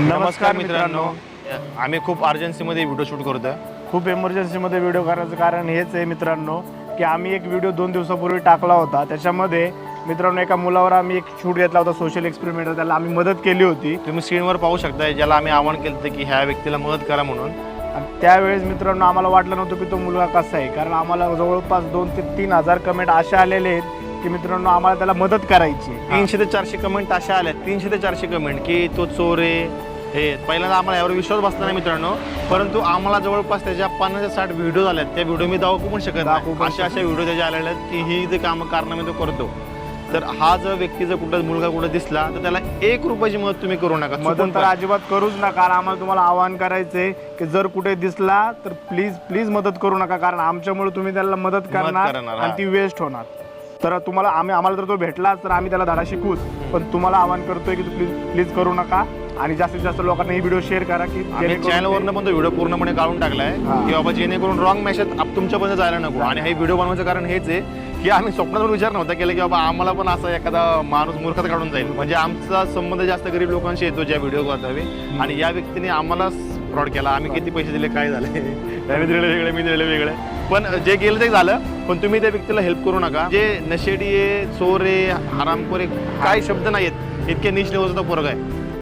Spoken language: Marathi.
नमस्कार मित्रांनो. आम्ही खूप अर्जन्सीमध्ये व्हिडिओ शूट करतोय. खूप एमर्जन्सीमध्ये व्हिडिओ करायचं कारण हेच आहे मित्रांनो की आम्ही एक व्हिडिओ दोन दिवसापूर्वी टाकला होता. त्याच्यामध्ये मित्रांनो एका मुलावर आम्ही एक शूट घेतला होता सोशल एक्सपेरिमेंट त्याला आम्ही मदत केली होती. तुम्ही स्क्रीनवर पाहू शकता ज्याला आम्ही आवाहन केलं होतं की ह्या व्यक्तीला मदत करा म्हणून. आणि त्यावेळेस मित्रांनो आम्हाला वाटलं नव्हतं की तो मुलगा कसा आहे. कारण आम्हाला जवळपास दोन ते तीन हजार कमेंट असे आलेले आहेत की मित्रांनो आम्हाला त्याला मदत करायची आहे. तीनशे ते चारशे कमेंट अशा आल्या तीनशे ते चारशे कमेंट की तो चोर आहे हे पहिल्यांदा आम्हाला यावर विश्वास बसला नाही मित्रांनो. परंतु आम्हाला जवळपास त्याच्या पन्नास साठ व्हिडिओ झाल्यात त्या व्हिडिओ मी दाखवू पण शकत नाही. अशा अशा व्हिडिओ त्याच्या आलेल्या आहेत की ही जे कामं कारनामे तो करतो. तर हा जर व्यक्ती जर कुठं मुलगा कुठं दिसला तर त्याला एक रुपयाची मदत तुम्ही करू नका. मदत तर. अजिबात करूच नका. कारण आम्हाला तुम्हाला आवाहन करायचंय की जर कुठे दिसला तर प्लीज प्लीज मदत करू नका. कारण आमच्यामुळे तुम्ही त्याला मदत करणार. आणि ती वेस्ट होणार. तर तुम्हाला आम्ही आम्हाला जर तो भेटला तर आम्ही त्याला धडा शिकूच पण तुम्हाला आवाहन करतोय की प्लीज प्लीज करू नका. आणि जास्तीत जास्त लोकांना ही व्हिडिओ शेअर करा की चॅनलवरनं पण तो व्हिडिओ पूर्णपणे काढून टाकलाय. की बाबा जेणेकरून रॉंग मेसेज तुमच्यापर्यंत जायला नको. आणि हे व्हिडिओ बनवायचं कारण हेच आहे की आम्ही स्वप्नात पण विचार नव्हता केला की बाबा आम्हाला पण असा एखादा माणूस मूर्खात काढून जाईल. म्हणजे आमचा संबंध जास्त गरीब लोकांशी येतो ज्या व्हिडिओ करतावे आणि या व्यक्तीने आम्हाला फ्रॉड केला. आम्ही किती पैसे दिले काय झाले? त्याने दिलेले वेगळे मी दिलेले वेगळे. पण जे गेलं ते झालं. पण तुम्ही त्या व्यक्तीला हेल्प करू नका. जे नशेडी आहे चोर हरामखोर काही शब्द नाही आहेत इतके नीच लेवलचा पोरग आहे.